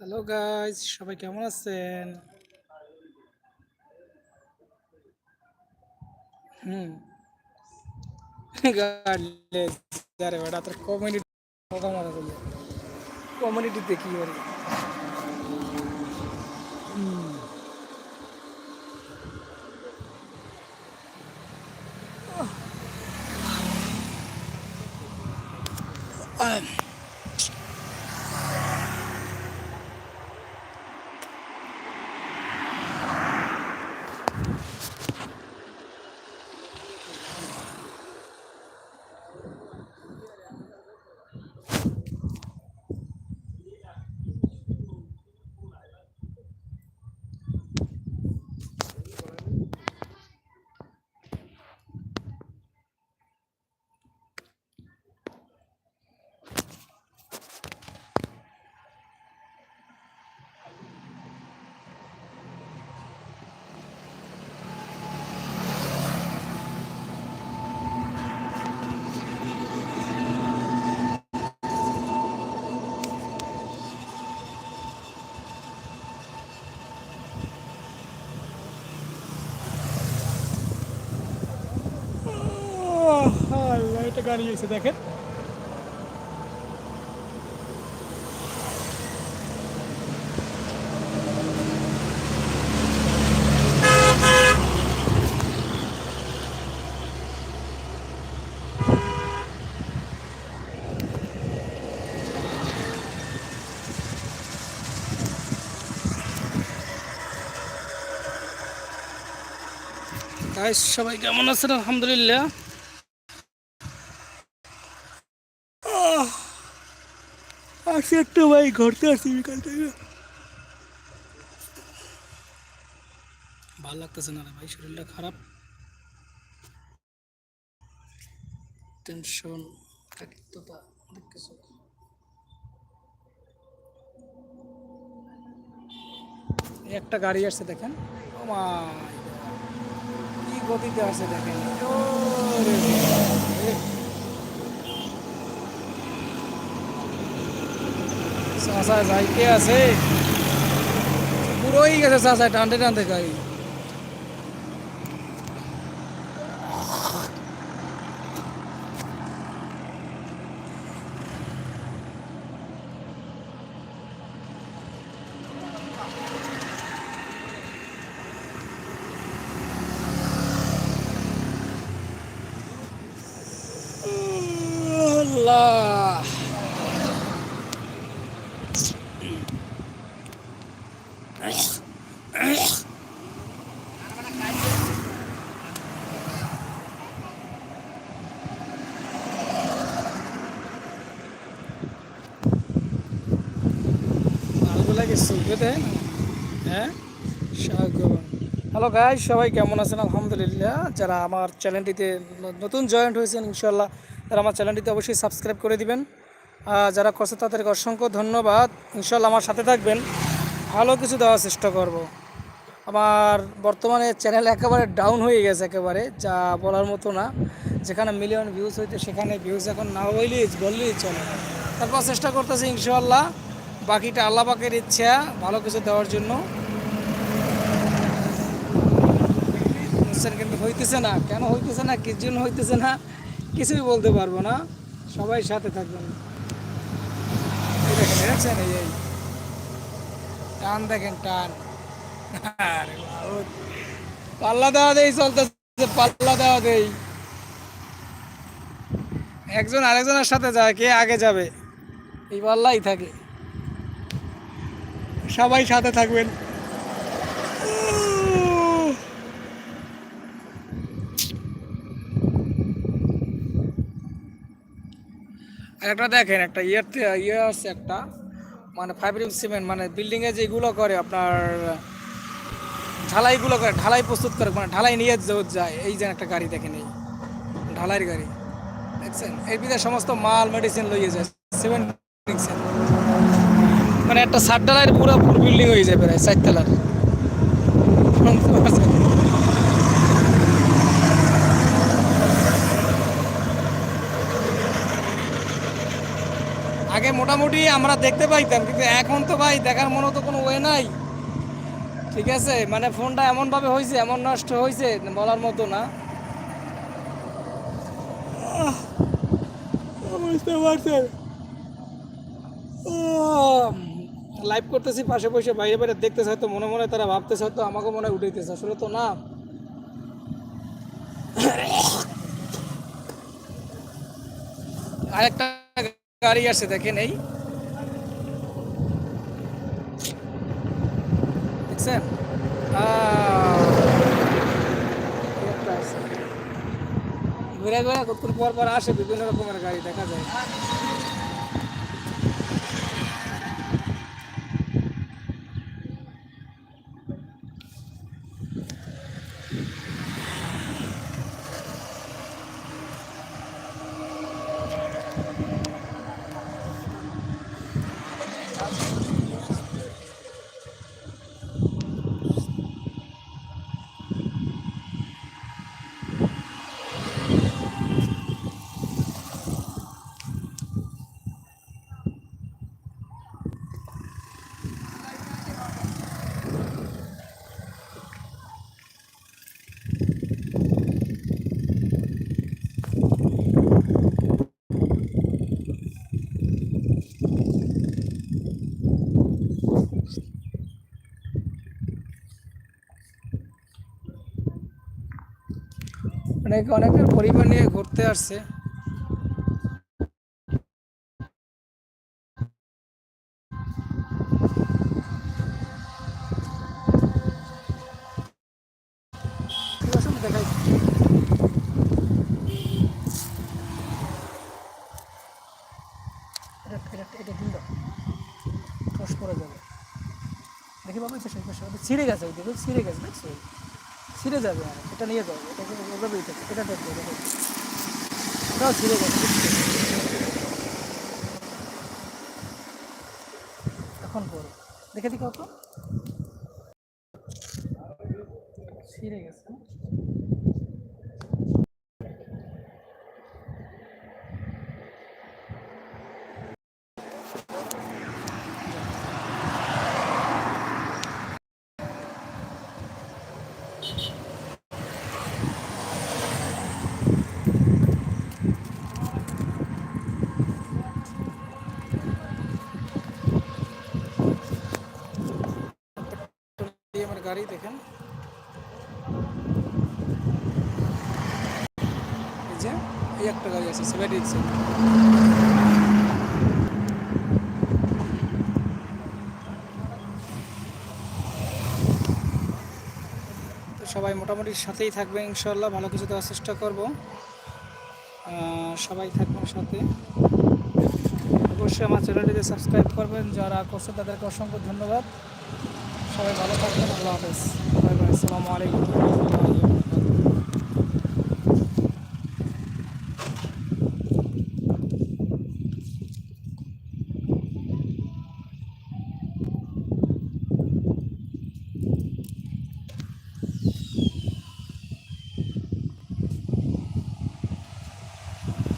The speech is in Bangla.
হ্যালো গাইস সবাই কেমন আছেন? হুম। আরে বেটা তোর কমিউনিটি কথা মারা করলে। কমিউনিটিতে কি করি? এটা গাড়ি এসে দেখেন। গাইস সবাই কেমন আছেন? আলহামদুলিল্লাহ। একটু ভাই, ঘুরতে আসছি বিকাল থেকে। ভালো লাগতেছে না রে ভাই, শরীরটা খারাপ। টেনশন একাকিত্বতা অনেক একটা গাড়ি আসছে দেখেন। কি গতিতে আসছে দেখেন। চাষা যাইতে আছে। পুরোই গেছে চাষা টানতে টানতে গাড়ি। হ্যালো গাই সবাই কেমন আছেন? আলহামদুলিল্লাহ। যারা আমার চ্যানেলটিতে নতুন জয়েন্ট হয়েছেন ইনশাল্লাহ তারা আমার চ্যানেলটিতে অবশ্যই সাবস্ক্রাইব করে দিবেন। যারা করছে তাদেরকে অসংখ্য ধন্যবাদ। ইনশাল্লাহ আমার সাথে থাকবেন। ভালো কিছু দেওয়ার চেষ্টা করব। আমার বর্তমানে চ্যানেল একেবারে ডাউন হয়ে গেছে একেবারে, যা বলার মতো না। যেখানে মিলিয়ন ভিউজ হইতে, সেখানে ভিউজ এখন না হইলেই বললেই চলে তারপর চেষ্টা করতেছি ইনশাল্লাহ বাকিটা আল্লাহ পাকের ইচ্ছা, ভালো কিছু দেওয়ার জন্য। কিন্তু হইতেছে না। কেন হইতেছে না? কি জন্য হইতেছে না? কিছুই বলতে পারব না। সবাই সাথে থাকবেন। দেখেন, এই টান দেখেন, টান। পাল্লা দেওয়া দেই চলতেছে, পাল্লা দেওয়া দেই। একজন আরেকজনের সাথে যায়, কে আগে যাবে? এই পাল্লাই থাকে। সবাই সাথে থাকবেন। আর একটা দেখেন, একটা ইয়ের ইয়ে আছে একটা। মানে ফাইব্রিক সিমেন্ট মানে বিল্ডিংয়ে যেগুলো করে আপনার, ঢালাইগুলো করে, ঢালাই প্রস্তুত করে মানে ঢালাই নিয়ে যায়, এই যে একটা গাড়ি দেখেন এই, ঢালাইয়ের গাড়ি, দেখছেন? এর ভিতরে সমস্ত মাল মেডিসিন লইয়ে যায় সিমেন্ট মানে একটা সাত ঢালাইয়ের পুরো ফুল বিল্ডিং হয়ে যায় প্রায়, চারতলার। আগে মোটামুটি আমরা দেখতে পাইতাম, কিন্তু এখন তো ভাই দেখার মতো তো কোনো ওয়ে নাই। ঠিক আছে? মানে ফোনটা এমনভাবে হয়েছে এমন নষ্ট হয়েছে বলার মতো না। লাইভ করতেছি, পাশে বসে, বাইরে বাইরে দেখতেছে, হয়তো মনে মনে তারা ভাবতেছে, হয়তো আমাকে মনে হয় উঠাইতেছে, আসলে তো না। আরেকটা গাড়ি আসছে দেখেন এই দেখছেন। ঘুরে ঘুরে কতক্ষণ পর পর আসে, বিভিন্ন রকমের গাড়ি দেখা যায়। অনেক অনেকের পরিবার নিয়ে ঘুরতে আসছে। ছিঁড়ে গেছে ওই দেখো ছিঁড়ে গেছে দেখছ? ছিঁড়ে যাবে এটা নিয়ে যাবে এটাকে ওভাবেই থাকে এটা থাকবে এটাও ছিঁড়ে গেছে এখন পরে দেখে দিকে কত। ছিঁড়ে গেছে গাড়ি দেখেন। এই যে, এই একটা গাড়ি আছে, সেভেন সবাই মোটামুটি সাথেই থাকবে ইনশাল্লাহ ভালো কিছু দেওয়ার চেষ্টা করব। সবাই থাকবেন সাথে। অবশ্যই আমার চ্যানেলটিতে সাবস্ক্রাইব করবেন। যারা করছে তাদেরকে অসংখ্য ধন্যবাদ। সবাই ভালো থাকবেন আল্লাহ হাফেজ। বাই বাই আসসালামু আলাইকুম।